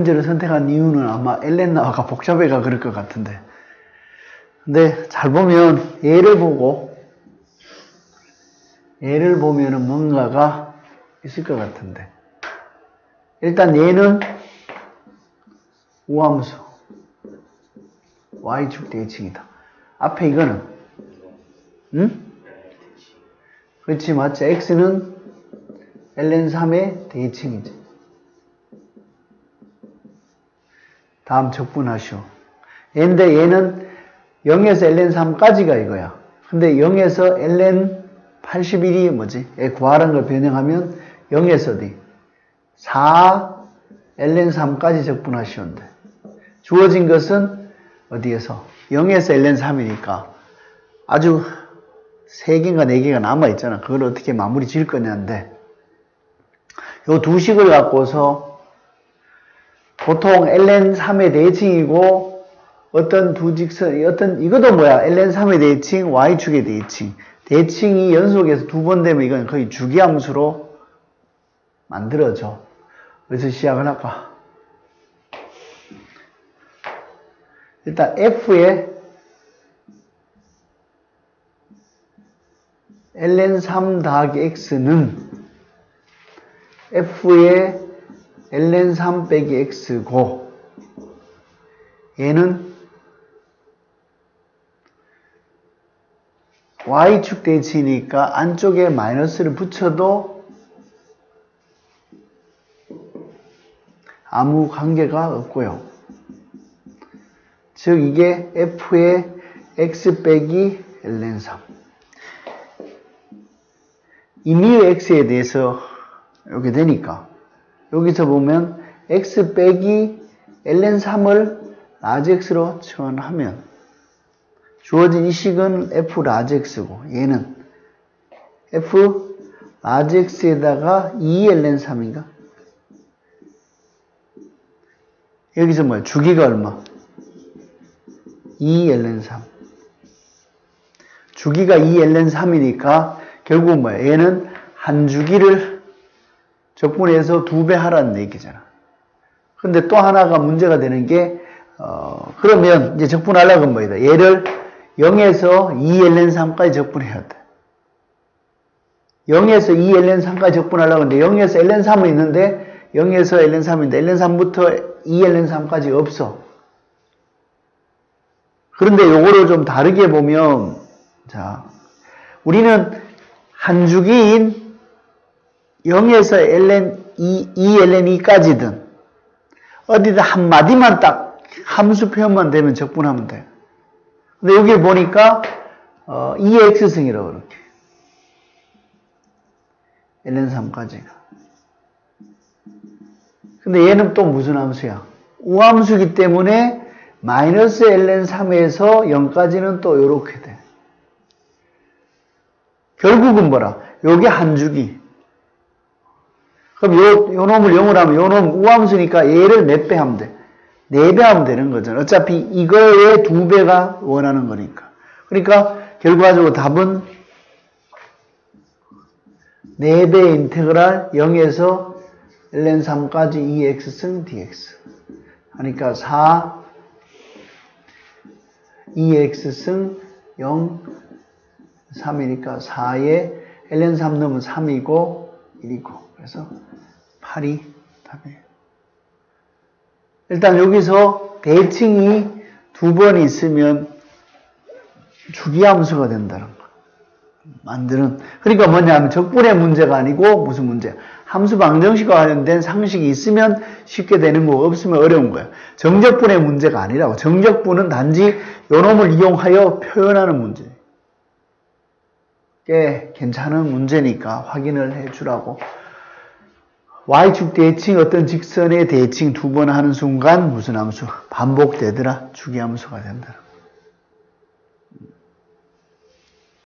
문제를 선택한 이유는 아마 엘렌나와가 복잡해가 그럴 것 같은데. 근데 잘 보면 얘를 보고 얘를 보면은 뭔가가 있을 것 같은데. 일단 얘는 우함수 y축 대칭이다. 앞에 이거는 응? 그렇지 맞지? x는 ln3의 대칭이지. 다음 적분하시오. 얘인데 얘는 0에서 ln3까지가 이거야. 근데 0에서 ln81이 뭐지? 얘 구하라는 걸 변형하면 0에서 D 4 ln3까지 적분하시온데 주어진 것은 어디에서? 0에서 ln3이니까 아주 3개인가 4개가 남아있잖아. 그걸 어떻게 마무리 지을 거냐인데 요 두 식을 갖고서 보통 ln3의 대칭이고 어떤 두 직선, 어떤 이것도 뭐야? ln3의 대칭, y축의 대칭. 대칭이 연속해서 두 번 되면 이건 거의 주기함수로 만들어져. 그래서 시작을 할까? 일단 f의 ln3 더하기 x는 f의 ln3 빼기 x고 얘는 y축 대칭이니까 안쪽에 마이너스를 붙여도 아무 관계가 없고요. 즉 이게 f의 x 빼기 ln3 임의의 x에 대해서 이렇게 되니까 여기서 보면 x 빼기 ln3을 라지 x로 치환하면 주어진 이 식은 f 라지 x고 얘는 f 라지 x에다가 2 ln3인가? 여기서 뭐야? 주기가 얼마? 2 ln3 주기가 2 ln3이니까 결국 뭐야? 얘는 한 주기를 적분해서 두 배 하라는 얘기잖아. 근데 또 하나가 문제가 되는 게, 어, 그러면 이제 적분하려고 하면 뭐이다? 얘를 0에서 2ln3까지 적분해야 돼. 0에서 2ln3까지 적분하려고 하는데 0에서 ln3은 있는데 0에서 ln3인데 ln3부터 2ln3까지 없어. 그런데 요거를 좀 다르게 보면 자 우리는 한 주기인 0에서 ln 2, 2ln2까지든 어디든 한 마디만 딱 함수 표현만 되면 적분하면 돼. 근데 여기 보니까 어, 2x승이라고 그렇게 ln3까지가. 근데 얘는 또 무슨 함수야? 우함수기 때문에 마이너스 ln3에서 0까지는 또 이렇게 돼. 결국은 뭐라? 요게 한 주기. 그럼 요, 요 놈을 0으로 하면 요 놈 우함수니까 얘를 몇 배 하면 돼? 4배 하면 되는 거잖아. 어차피 이거의 2배가 원하는 거니까. 그러니까 결과적으로 답은 4배 인테그랄 0에서 ln3까지 2x승 dx. 하니까 4 2x승 0 3이니까 4에 ln3 넣으면 3이고 1이고 그래서 8이 답이에요. 일단 여기서 대칭이 두 번 있으면 주기함수가 된다는 거. 만드는 그러니까 뭐냐면 적분의 문제가 아니고 무슨 문제야? 함수 방정식과 관련된 상식이 있으면 쉽게 되는 거 없으면 어려운 거야. 정적분의 문제가 아니라고. 정적분은 단지 요놈을 이용하여 표현하는 문제. 꽤 괜찮은 문제니까 확인을 해 주라고. Y축 대칭 어떤 직선의 대칭 두 번 하는 순간 무슨 함수? 반복되더라. 주기함수가 된다.